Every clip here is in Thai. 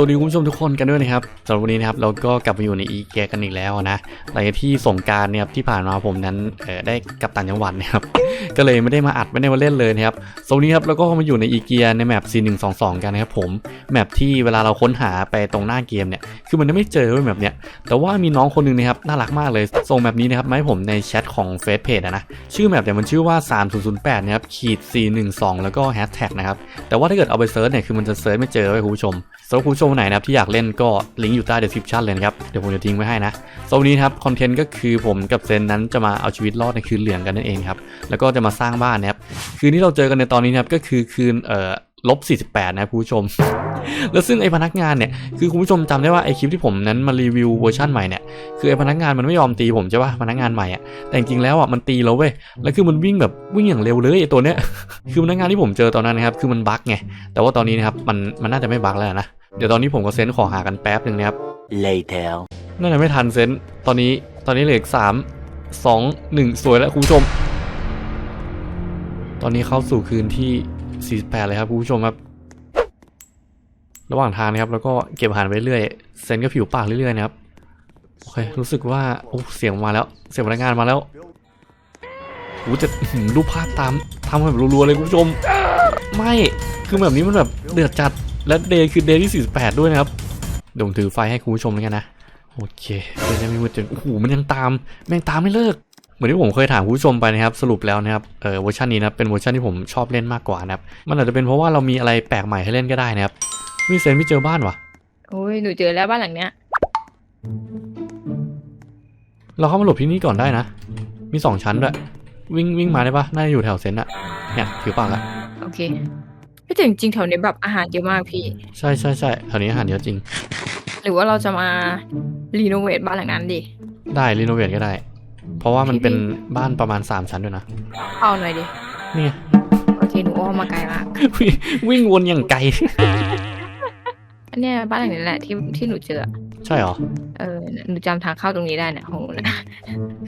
วัสดีคุณผู้ชมทุกคนกันด้วยนะครับสำหรับวันนี้นะครับเราก็กลับมาอยู่ในอีเกียกันอีกแล้วนะหลังจากที่สงการเนี่ยครับที่ผ่านมาผมนั้นเออได้กลับต่างจังหวัดนะครับก็เลยไม่ได้มาอัดไม่ได้มาเล่นเลยนะครับสวันนี้ครับเราก็มาอยู่ในอีเกียในแมป C122 กันนะครับผมแมปที่เวลาเราค้นหาไปตรงหน้าเกมเนี่ยคือมันไม่เจอเว้ยแบบเนี้ยแต่ว่ามีน้องคนหนึงนะครับน่ารักมากเลยส่งแบบนี้นะครับมาให้ผมในแชทของเฟซเพจนะชื่อแมปเนี่ยมันชื่อว่า 3008นะครับขีด C12 แล้วก็แฮชแท็กนะครับแต่ว่าถ้าเกิดเอาไปเซิร์ชเนี่ยคือมันจะเซิร์ชไม่เจอไว้ยคุณผู้ชมสำหรับคุณผู้ชมนไหนนะครับที่อยากเล่นก็ลิงก์อยู่ใต้ description เลยนะครับ เดี๋ยวผมจะทิ้งไว้ให้นะสำหรับวันนี้ครับคอนเทนต์ก็คือผมกับเซนนั้นจะมาเอาชีวิตรอดในคืนเหลืองกันนั่นเองครับ แล้วก็จะมาสร้างบ้านนะครับ คืนที่เราเจอกันในตอนนี้นะครับก็คือคืนเอ่อลบ 48 นะครับคุณผู้ชม แล้วซึ่งไอ้พนักงานเนี่ย คือคุณผู้ชมจำได้ว่าไอ้คลิปที่ผมนั้นมารีวิวเวอร์ชันใหม่เนี่ย คือไอ้พนักงานมันไม่ยอมตีผมใช่ป่ะ พนักงานใหม่อะแต่จริงแล้วอะมันตีเราเว้ย แล้วคือมันวิ่งแบบวิ่งอย่างเร็วเลยไอ้ตัวเนี้ย คือพนักงานที่ผมเจอตอนนั้นนะครับ คือมันบั๊กไง แต่ว่าตอนนี้นะครับมันมันน่าจะไม่บั๊กแล้วนะ เดี๋ยวตอนนี้ผมกับเซนขอหากันแป๊บหนึ่งนะครับ later น่าจะไม่ทันเซนตอนนี้ตอนนี้เหลืออีกสามสองหนึ่งสวยแล้วคุณผู้ชม ตอนนี้เข้าสู่คืนที่ 48 เลยครับคุณผู้ชมครับ ระหว่างทางนะครับ แล้วก็เก็บอาหารไปเรื่อยเซนก็ผิวปากเรื่อยๆนะครับโอเครู้สึกว่าโอ้เสียงมาแล้ว เสียงพนักงานมาแล้วโอ้จะอื้อหือรูปภาพตามทำแบบรัวๆเลยคุณผู้ชม ไม่คือแบบนี้มันแบบเดือดจัด และเดย์คือเดย์ที่ 48 ด้วยนะครับเดี๋ยวผมถือไฟให้คุณผู้ชมแล้วกันนะ โอเคเดี๋ยวจะมีมือจนโอ้โหมันยังตาม แม่งตามไม่เลิก เหมือนที่ผมเคยถามคุณผู้ชมไปนะครับ สรุปแล้วนะครับ เออเวอร์ชันนี้นะครับเป็นเวอร์ชันที่ผมชอบเล่นมากกว่านะครับ มันอาจจะเป็นเพราะว่าเรามีอะไรแปลกใหม่ให้เล่นก็ได้นะครับนี่เซนไม่เจอบ้านวะโอ้ยหนูเจอแล้วบ้านหลังเนี้ย เราเข้ามาหลบที่นี่ก่อนได้นะ มีสองชั้นด้วย วิ่งวิ่งมาได้ปะน่าจะอยู่แถวเซนอะเนี่ยผิวปากละโอเค พี่แต่จริงๆแถวนี้แบบอาหารเยอะมากพี่ ใช่ใช่ใช่แถวนี้อาหารเยอะจริง หรือว่าเราจะมารีโนเวทบ้านหลังนั้นดิ ได้รีโนเวทก็ได้ เพราะว่ามันเป็นบ้านประมาณ 3 ชั้นด้วยนะ เอาหน่อยดิ นี่ไงโอเคหนูอ้อมมาไกลมาก วิ่งวิ่งวนอย่างไกล อันเนี้ยบ้านหลังนี้แหละที่ที่หนูเจอ ใช่เหรอ เออหนูจำทางเข้าตรงนี้ได้เนี่ยของหนูนะ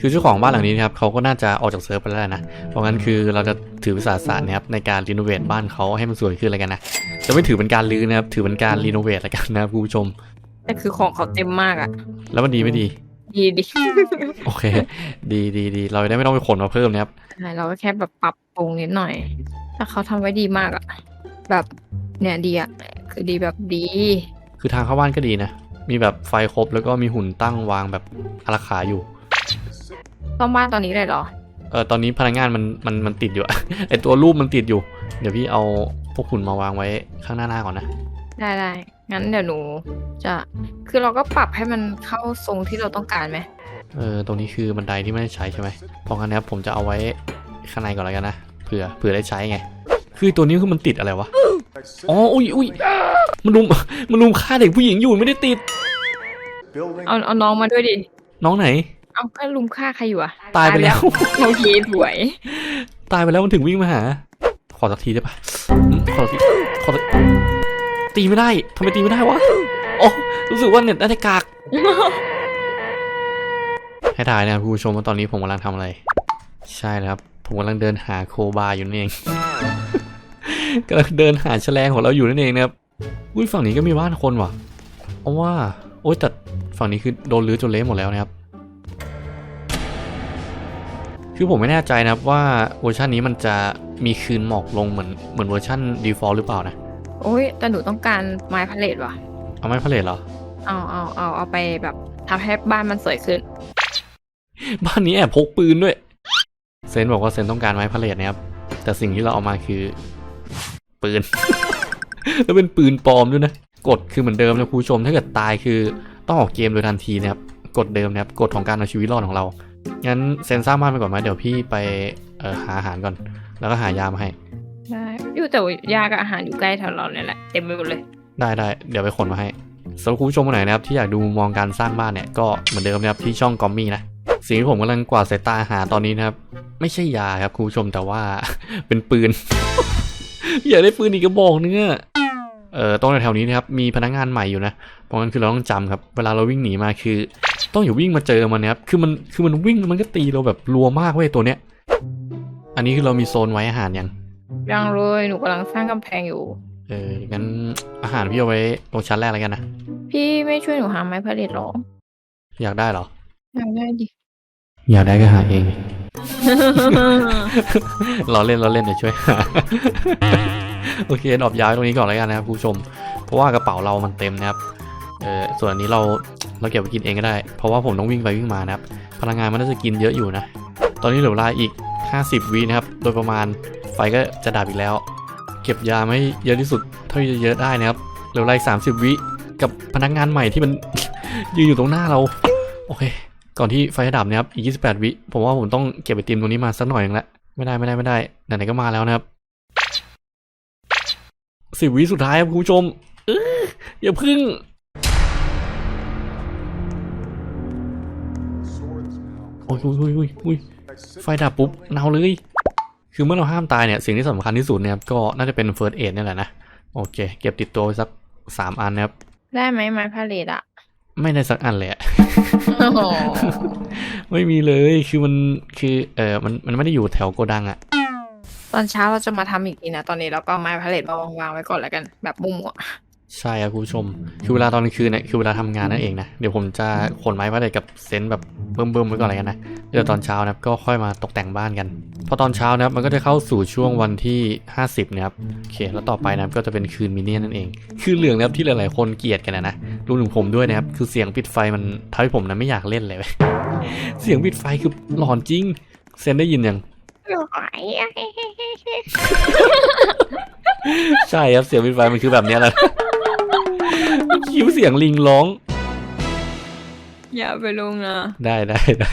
คือเจ้าของบ้านหลังนี้นะครับเขาก็น่าจะออกจากเซิร์ฟไปแล้วนะ เพราะงั้นคือเราจะถือวิสาสะนะครับในการรีโนเวทบ้านเขาให้มันสวยขึ้นอะไรกันนะ จะไม่ถือเป็นการรื้อนะครับ ถือเป็นการรีโนเวทอะไรกันนะครับคุณผู้ชม แต่คือของเขาเต็มมากอะแล้วมันดีไม่ดี ดีดิโอเค ดีดีดีเราจะได้ไม่ต้องไปขนมาเพิ่มนะครับใช่เราก็แค่แบบปรับปรุงนิดหน่อย แต่เขาทำไว้ดีมากอะแบบเนี่ยดีอะคือดีแบบดี คือทางเข้าบ้านก็ดีนะ มีแบบไฟครบแล้วก็มีหุ่นตั้งวางแบบอาราขาอยู่ต้องบ้านตอนนี้เลยเหรอ เออตอนนี้พนักงานมันมันมันติดอยู่ไอตัวรูปมันติดอยู่ เดี๋ยวพี่เอาพวกหุ่นมาวางไว้ข้างหน้าหน้าก่อนนะ ได้ได้งั้นเดี๋ยวหนูจะคือเราก็ปรับให้มันเข้าทรงที่เราต้องการไหมเออตรงนี้คือบันไดที่ไม่ได้ใช้ใช่ไหมเพราะงั้นนะครับผมจะเอาไว้ข้างในก่อนแล้วกันนะเผื่อเผื่อได้ใช้ไง คือตัวนี้คือมันติดอะไรวะ อ๋ออุ้ยอุ้ยมันลุมมันลุมฆ่าเด็กผู้หญิงอยู่ไม่ได้ติด เอาเอาน้องมาด้วยดิ น้องไหน เอาก็ลุมฆ่าใครอยู่อะตายไปแล้วโอเคสวย ตายไปแล้วมันถึงวิ่งมาหา ขอสักทีได้ปะอืมขอสักทีขอสักตีไม่ได้ทำไมตีไม่ได้วะโอ้รู้สึกว่าเน็ตน่าจะกากให้ทายนะครับคุณผู้ชมว่าตอนนี้ผมกำลังทำอะไร ใช่แล้วครับ ผมกำลังเดินหาโคบาอยู่นั่นเอง กำลังเดินหาแฉลงของเราอยู่นั่นเองนะครับอุ้ยฝั่งนี้ก็มีบ้านคนว่ะเอาว่าโอ๊ยแต่ฝั่งนี้คือโดนรื้อจนเละหมดแล้วนะครับคือผมไม่แน่ใจนะครับว่าเวอร์ชันนี้มันจะมีคืนหมอกลงเหมือนเหมือนเวอร์ชัน default หรือเปล่านะโอ้ยแต่หนูต้องการไม้พาเลทว่ะ เอาไม่พาเลทเหรอเอาเอาเอาเอาไปแบบทำให้บ้านมันสวยขึ้น บ้านนี้แอบพกปืนด้วย เซนบอกว่าเซนต้องการไม้พาเลทนะครับ แต่สิ่งที่เราเอามาคือ ปืน แล้วเป็นปืนปลอมด้วยนะกฎคือเหมือนเดิมนะคุณผู้ชม ถ้าเกิดตายคือต้องออกเกมโดยทันทีนะครับกฎเดิมนะครับกฎของการเอาชีวิตรอดของเรา งั้นเซนสร้างบ้านไปก่อนไหมเดี๋ยวพี่ไปเอ่อหาอาหารก่อน แล้วก็หายามาให้ ได้อยู่แต่ว่ายากับอาหารอยู่ใกล้แถวเราเนี่ยแหละ เต็มไปหมดเลย ได้ได้เดี๋ยวไปขนมาให้สำหรับคุณผู้ชมคนไหนนะครับที่อยากดูมุมมองการสร้างบ้านเนี่ยก็เหมือนเดิมนะครับที่ช่องกอมมี่นะสิ่งที่ผมกำลังกวาดสายตาหาตอนนี้นะครับ ไม่ใช่ยาครับคุณผู้ชมแต่ว่าเป็นปืน อยากได้ปืนอีกกระบอกนึงอะเอ่อตรงแถวๆนี้นะครับมีพนักงานใหม่อยู่นะเพราะงั้นคือเราต้องจำครับเวลาเราวิ่งหนีมาคือ ต้องอย่าวิ่งมาเจอมันนะครับคือมันคือมันวิ่งแล้วมันก็ตีเราแบบรัวมากเว้ยตัวเนี้ย อันนี้คือเรามีโซนไว้อาหารยังยังเลยหนูกำลังสร้างกำแพงอยู่ เอองั้นอาหารพี่เอาไว้ตรงชั้นแรกแล้วกันนะพี่ไม่ช่วยหนูหาไม้ผลิตหรออยากได้เหรออยากได้ดิ อยากได้ก็หาเองเราเล่นเราเล่นเดี๋ยวช่วยหา โอเคดรอปย้ายตรงนี้ก่อนแล้วกันนะครับผู้ชม เพราะว่ากระเป๋าเรามันเต็มนะครับ เออส่วนอันนี้เราเราเก็บไปกินเองก็ได้ เพราะว่าผมต้องวิ่งไปวิ่งมานะครับ พลังงานมันน่าจะกินเยอะอยู่นะ ตอนนี้เหลือเวลาอีก 50วินะครับ โดยประมาณไฟก็จะดับอีกแล้ว เก็บยาไม่เยอะที่สุดเท่าที่จะเยอะได้นะครับ เหลือเวลาอีก30วิกับพนักงานใหม่ที่มันยืนอยู่ตรงหน้าเรา โอเค ก่อนที่ไฟจะดับนะครับอีก 28 วิผมว่าผมต้องเก็บไอติมตรงนี้มาสักหน่อยหนึงละไม่ได้ไม่ได้ไม่ได้ไหนๆก็มาแล้วนะครับสิบวิสุดท้ายครับคุณผู้ชมเอออย่าพึ่งโอ้ยโอ้ยโอ้ยโอ้ยโอ้ยไฟดับปุ๊บเนาเลย คือเมื่อเราห้ามตายเนี่ย สิ่งที่สำคัญที่สุดเนี่ยก็น่าจะเป็นเฟิร์สเอดนี่แหละนะ โอเค เก็บติดตัวไว้สักสามอันนะครับ ได้ไหมไม้ผลิตอะไม่ได้สักอันเลยอะโอ้โห ไม่มีเลยคือมันคือเออมันมันไม่ได้อยู่แถวโกดังอะตอนเช้าเราจะมาทำอีกทีนะ ตอนนี้เราก็เอาไม้ผลิตมาวางๆไว้ก่อนแล้วกัน แบบมุมอะ ใช่ครับคุณผู้ชม คือเวลาตอนกลางคืนเนี่ยคือเวลาทำงานนั่นเองนะ เดี๋ยวผมจะขนไม้พาเลทกับเซนต์แบบเบิ่มๆไว้ก่อนอะไรกันนะ เดี๋ยวตอนเช้านะครับก็ค่อยมาตกแต่งบ้านกัน พอตอนเช้านะครับมันก็จะเข้าสู่ช่วงวันที่ 50นะครับ โอเค แล้วต่อไปนะครับก็จะเป็นคืนมินเนี่ยนนั่นเอง คือเหลืองนะครับที่หลายๆคนเกลียดกันนะนะรวมถึงผมด้วยนะครับ คือเสียงปิดไฟมันทำให้ผมนะไม่อยากเล่นเลยเว้ยเสียงปิดไฟคือหลอนจริง เซนได้ยินยังใช่ครับเสียงปิดไฟมันคือแบบเนี้ยแหละ คิ้วเสียงลิงร้อง อย่าไปลงนะได้ได้ได้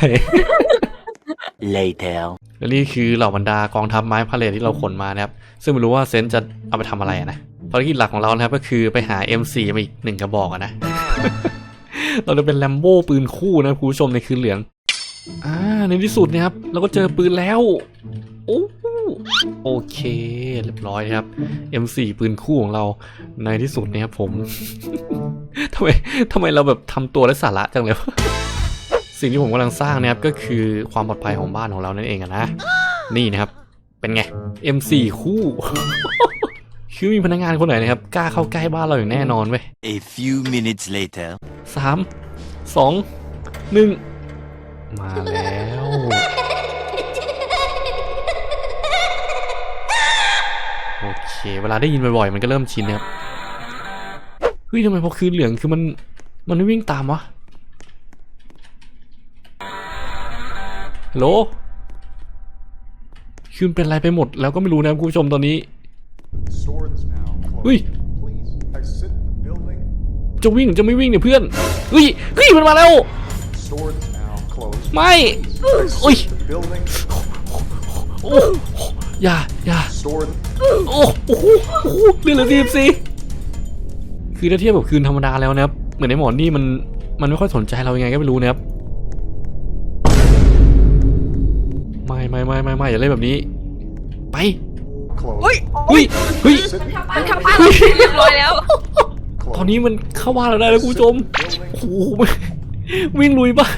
Later. และนี่คือเหล่าบรรดากองทัพไม้พาเลทที่เราขนมานะครับ ซึ่งไม่รู้ว่าเซนต์จะเอาไปทำอะไรอะนะภารกิจหลักของเรานะครับก็คือไปหา M4 มาอีกหนึ่งกระบอกอะนะ เราจะเป็นแลมโบ้ปืนคู่นะคุณผู้ชมในคืนเหลือง อ่าในที่สุดนะครับเราก็เจอปืนแล้ว โอ้โห โอเคเรียบร้อยนะครับ M4 ปืนคู่ของเราในที่สุดนะครับผมทำไมทำไมเราแบบทำตัวได้สาระจังเลยวะสิ่งที่ผมกำลังสร้างนะครับก็คือความปลอดภัยของบ้านของเรานั่นเองอะนะ นี่นะครับ เป็นไง M4 คู่คือมีพนักงานคนไหนนะครับกล้าเข้าใกล้บ้านเราอย่างแน่นอนเว้ย A few minutes later. สามสองหนึ่งมาแล้ว โอ เคเวลาได้ยินบ่อยๆมันก็เริ่มชินนะครับเฮ้ยทำไมพอคืนเหลืองคือมันมันไม่วิ่งตามวะฮัลโหลคืนเป็นอะไรไปหมดแล้วก็ไม่รู้นะคุณผู้ชมตอนนี้ Stores now closed. Ui. Please exit the building. จะวิ่งจะไม่วิ่งเนี่ยเพื่อนเฮ้ยเฮ้ยมันมาแล้วไม่ Exit Ui. the building. โอ้ อย่าอย่า Store โอ้โอ้โหโอ้โหเรื่องเหลือทีสิคือถ้าเทียบกับคืนธรรมดาแล้วนะครับ เหมือนในหมอนนี่มันมันไม่ค่อยสนใจเรายังไงก็ไม่รู้นะครับไม่ไม่ไม่ไม่ไม่อย่าเล่นแบบนี้ ไป closed. เฮ้ยเฮ้ย Exit the มัน building. ทำบ้านเราเรียบร้อยแล้ว ตอนนี้มันเข้าบ้านเราได้แล้วคุณผู้ชม Building. โอ้โหวิ่งลุยบ้าน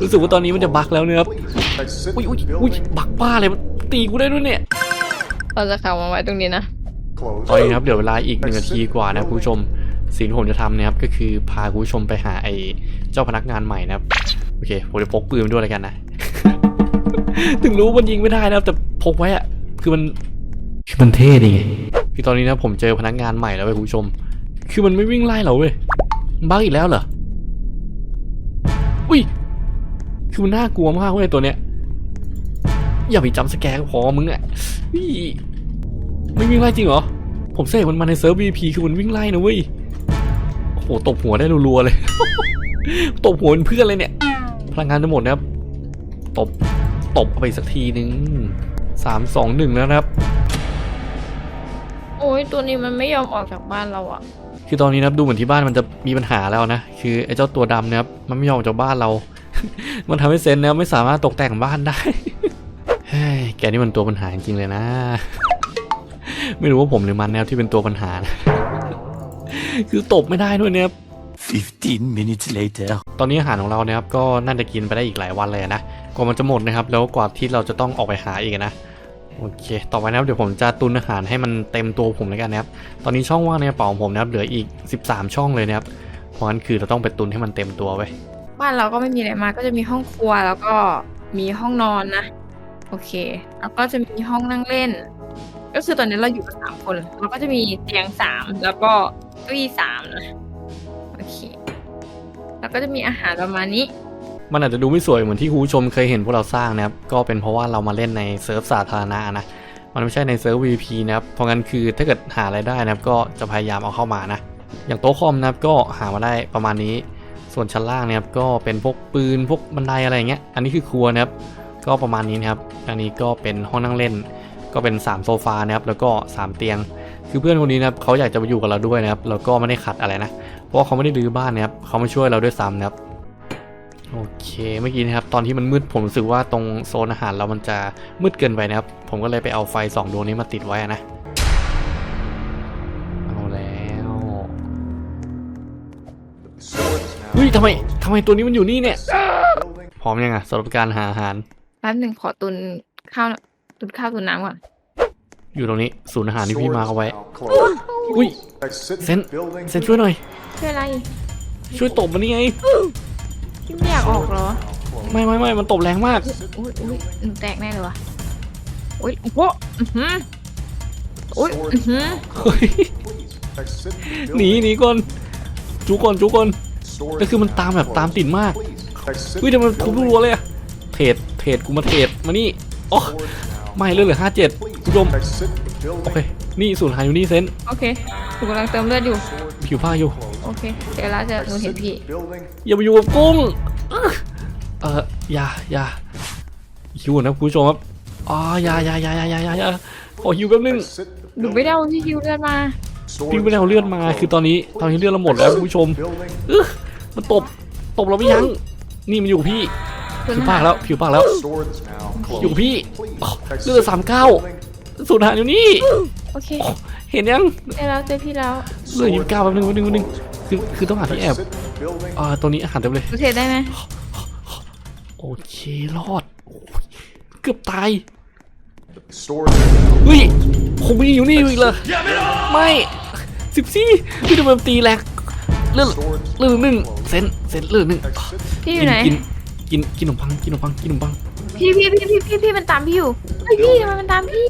รู้สึกว่าตอนนี้มันจะบักแล้วนะครับ Please exit อุ้ย the อุ้ยอุ้ย building. บักบ้าเลยมันตีกูได้ด้วยเนี่ยเราจะขับมาไว้ตรงนี้นะ Closed. ตอนนี้ครับเดี๋ยวเวลาอีกหนึ่งนาทีกว่านะคุณผู้ชมสิ่งที่ผมจะทำนะครับก็คือพาคุณผู้ชมไปหาไอ้เจ้าพนักงานใหม่นะครับโอเคผมจะพกปืนไปด้วยแล้วกันนะ ถึงรู้มันยิงไม่ได้นะครับแต่พกไว้อะคือมันคือมันเท่ดีไงคือตอนนี้นะผมเจอพนักงานใหม่แล้วเว้ยคุณผู้ชม คือมันไม่วิ่งไล่เราเว้ยมันบักอีกแล้วเหรออุ้ยคือมันน่ากลัวมากเว้ยตัวเนี้ย อย่าไปจำสแกร์ก็พอมึงอะอุ้ยไม่วิ่งไล่จริงเหรอ ผมเสกมันมาในเซิร์ฟ VP คือมันวิ่งไล่นะเว้ย โอ้โหตบหัวได้รัวๆเลย ตบหัวเป็นเพื่อนเลยเนี่ย พลังงานจะหมดนะครับ ตบ ตบเข้าไปอีกสักทีนึงสามสองหนึ่งแล้วนะครับ โอ้ยตัวนี้มันไม่ยอมออกจากบ้านเราอะคือตอนนี้นะครับดูเหมือนที่บ้านมันจะมีปัญหาแล้วนะ คือไอ้เจ้าตัวดำนะครับมันไม่ยอมออกจากบ้านเรา มันทำให้เซนนะครับไม่สามารถตกแต่งบ้านได้ เฮ้ยแกนี่มันตัวปัญหาจริงๆเลยนะ ไม่รู้ว่าผมหรือมันแนวที่เป็นตัวปัญหานะคือตบไม่ได้ด้วยนะครับ15 minutes later. ตอนนี้อาหารของเรานะครับก็น่าจะกินไปได้อีกหลายวันเลยนะกว่ามันจะหมดนะครับ แล้วกว่าที่เราจะต้องออกไปหาอีกนะโอเค ต่อไปนะครับเดี๋ยวผมจะตุนอาหารให้มันเต็มตัวผมแล้วกันนะครับ ตอนนี้ช่องว่างในกระเป๋าของผมนะครับเหลืออีก 13 ช่องเลยนะครับ เพราะงั้นคือเราต้องไปตุนให้มันเต็มตัวไว้ยบ้านเราก็ไม่มีอะไรมากก็จะมีห้องครัวแล้วก็มีห้องนอนนะ โอเค แล้วก็จะมีห้องนั่งเล่น ก็คือตอนนี้เราอยู่กันสามคนแล้วก็จะมีเตียงสามแล้วก็เก้าอี้สามนะโอเค แล้วก็จะมีอาหารประมาณนี้ มันอาจจะดูไม่สวยเหมือนที่คุณผู้ชมเคยเห็นพวกเราสร้างนะครับ ก็เป็นเพราะว่าเรามาเล่นในเซิร์ฟสาธารณะนะ มันไม่ใช่ในเซิร์ฟ VP นะครับ เพราะงั้นคือถ้าเกิดหาอะไรได้นะครับ ก็จะพยายามเอาเข้ามานะ อย่างโต๊ะคอมนะครับก็หามาได้ประมาณนี้ ส่วนชั้นล่างนะครับก็เป็นพวกปืนพวกบันไดอะไรอย่างเงี้ย อันนี้คือครัวนะครับ ก็ประมาณนี้นะครับอันนี้ก็เป็นห้องนั่งเล่น ก็เป็น 3 โซฟานะครับ แล้วก็ 3 เตียง คือเพื่อนคนนี้นะครับเขาอยากจะมาอยู่กับเราด้วยนะครับ แล้วก็ไม่ได้ขัดอะไรนะ เพราะเขาไม่ได้รื้อบ้านนะครับ เขามาช่วยเราด้วยซ้ำนะครับ โอเค เมื่อกี้นะครับ ตอนที่มันมืดผมรู้สึกว่าตรงโซนอาหารเรามันจะมืดเกินไปนะครับ ผมก็เลยไปเอาไฟสองดวงนี้มาติดไว้นะเอาแล้วเฮ้ยทำไมทำไมตัวนี้มันอยู่นี่เนี่ย พร้อมยังอะสำหรับการหาอาหาร แป๊บหนึ่งขอตุนข้าวตุนข้าวตุนน้ำก่อน อยู่ตรงนี้ศูนย์อาหารที่พี่มาร์คเอาไว้ Swords now closed. อุ้ย Exit Sen- building. เซนช่วยหน่อย ช่วยอะไร ช่วยตบมันนี่ไงพี่ไม่อยากออกเหรอ ไม่ไม่ไม่มันตบแรงมาก อุ้ยอุ้ยหนูแตกแน่เลยวะอุ้ยโอ้โหอื้อหืออุ้ยอื้อหือเฮ้ย Please exit หนี building. หนีก่อนจูก่อนจูก่อน Swords ก็คือมันตามแบบ now ตามติดมาก Please exit เฮ้ยเดี๋ยวมันทุบ building. รัวๆเลยอะเทรด เทรดกูมาเทรดมานี่อ๋อ Swords now. ไม่เลยเหลือห้าเจ็ด Please ผู้ชม exit โอเค building. นี่ศูนย์หายอยู่นี่เซนโอเคหนูกำลังเติมเลือดอยู่ผิวผ้าอยู่ โอเคเดี๋ยวแล้วจะหนูเห็น Exit พี่ building. อย่ามาอยู่กับกุ้งอึ๊ะเอออย่าอย่าหิวนะคุณผู้ชมครับอ๋ออย่าอย่าอย่าอย่าอย่าอย่าอย่าขอหิวแป๊บนึง Exit หนูไม่ได้เอาที่ฮิวเลือดมา Swords พี่ไม่ได้เอาเลือดมา now คือตอนนี้ตอนนี้เลือดเราหมดแล้วคุณผู้ชม Building. อึ๊ะมันตบ ตบเราไม่ยั้ง นี่มันอยู่กับพี่ตุน ผิวอาปาหากรแล้วผิวปากแล้ว Swords now อยู่กับ closed. พี่ Please อ๋อ exit เลือดสามเก้า building. สูตรหารอยู่นี่ โอเค เห็นยังเจอแล้วเจอพี่แล้วเลือดยี่สิบเก้าแป๊บนึงแป๊บนึงแป๊บนึงคือคือต้องหาที่แอบ Exit building. อ่าตัวนี้อาหารเต็มเลยหนูเทรดได้ไหมโอเครอดโอ้ยเกือบตาย Swords now. เฮ้ยผมมีอยู่นี่อยู่อีกเลยไม่สิบสี่พี่ทำไมมันตีแรงเลือด Swords เลือดหนึ่งเซนเซนเลือดหนึ่ง exit พี่อยู่ไหนกิน กินกินขนมปังกินขนมปังกินขนมปัง พี่พี่พี่พี่พี่พี่มันตามพี่อยู่เฮ้ยพี่ทำไมมันตามพี่